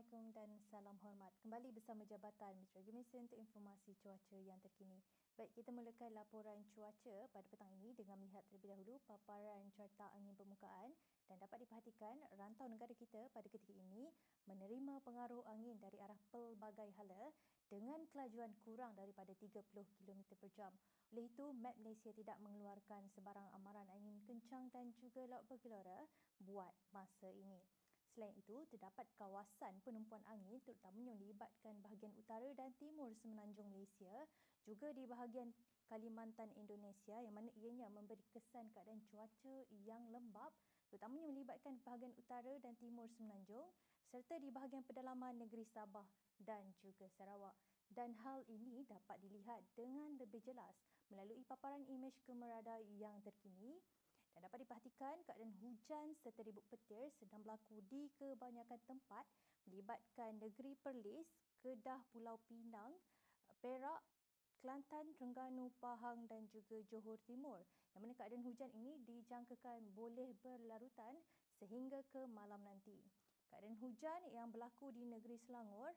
Assalamualaikum dan salam hormat. Kembali bersama Jabatan Meteorologi untuk informasi cuaca yang terkini. Baik, kita mulakan laporan cuaca pada petang ini dengan melihat terlebih dahulu paparan carta angin permukaan dan dapat diperhatikan rantau negara kita pada ketika ini menerima pengaruh angin dari arah pelbagai hala dengan kelajuan kurang daripada 30 km per jam. Oleh itu, Met Malaysia tidak mengeluarkan sebarang amaran angin kencang dan juga laut bergelora buat masa ini. Selain itu, terdapat kawasan penumpuan angin terutamanya melibatkan bahagian utara dan timur semenanjung Malaysia juga di bahagian Kalimantan Indonesia yang mana ianya memberi kesan keadaan cuaca yang lembap terutamanya melibatkan bahagian utara dan timur semenanjung serta di bahagian pedalaman negeri Sabah dan juga Sarawak. Dan hal ini dapat dilihat dengan lebih jelas melalui paparan imej kemerada yang terkini dan dapat diperhatikan keadaan hujan serta ribut petir sedang berlaku di kebanyakan tempat melibatkan negeri Perlis, Kedah, Pulau Pinang, Perak, Kelantan, Terengganu, Pahang dan juga Johor Timur. Yang mana keadaan hujan ini dijangkakan boleh berlarutan sehingga ke malam nanti. Keadaan hujan yang berlaku di negeri Selangor,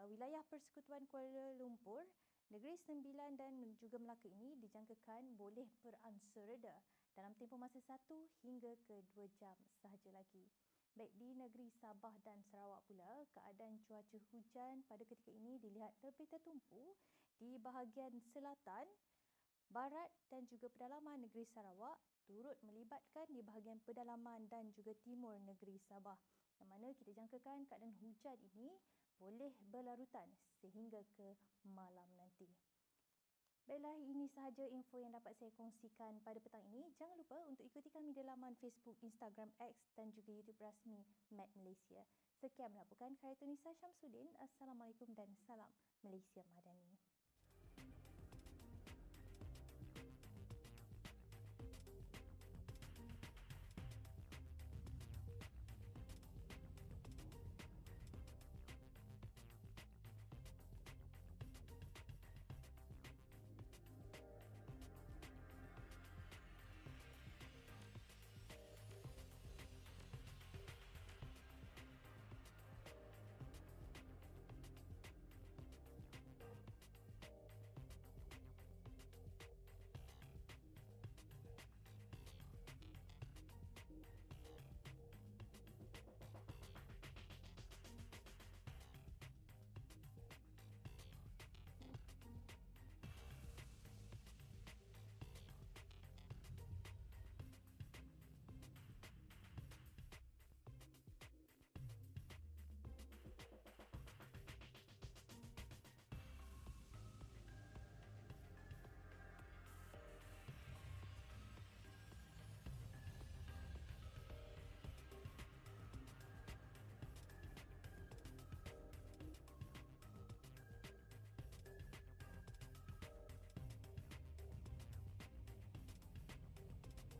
uh, wilayah Persekutuan Kuala Lumpur, negeri Sembilan dan juga Melaka ini dijangkakan boleh beransur reda dalam tempoh masa satu hingga ke dua jam sahaja lagi. Baik di negeri Sabah dan Sarawak pula, keadaan cuaca hujan pada ketika ini dilihat lebih tertumpu di bahagian selatan, barat dan juga pedalaman negeri Sarawak turut melibatkan di bahagian pedalaman dan juga timur negeri Sabah. Yang mana kita jangkakan keadaan hujan ini boleh berlarutan sehingga ke malam nanti. Baiklah, ini sahaja info yang dapat saya kongsikan pada petang ini. Jangan lupa untuk ikuti kami di laman Facebook, Instagram, X dan juga YouTube rasmi Met Malaysia. Sekian melaporkan Khairutunisa Syamsuddin. Assalamualaikum dan salam Malaysia Madani.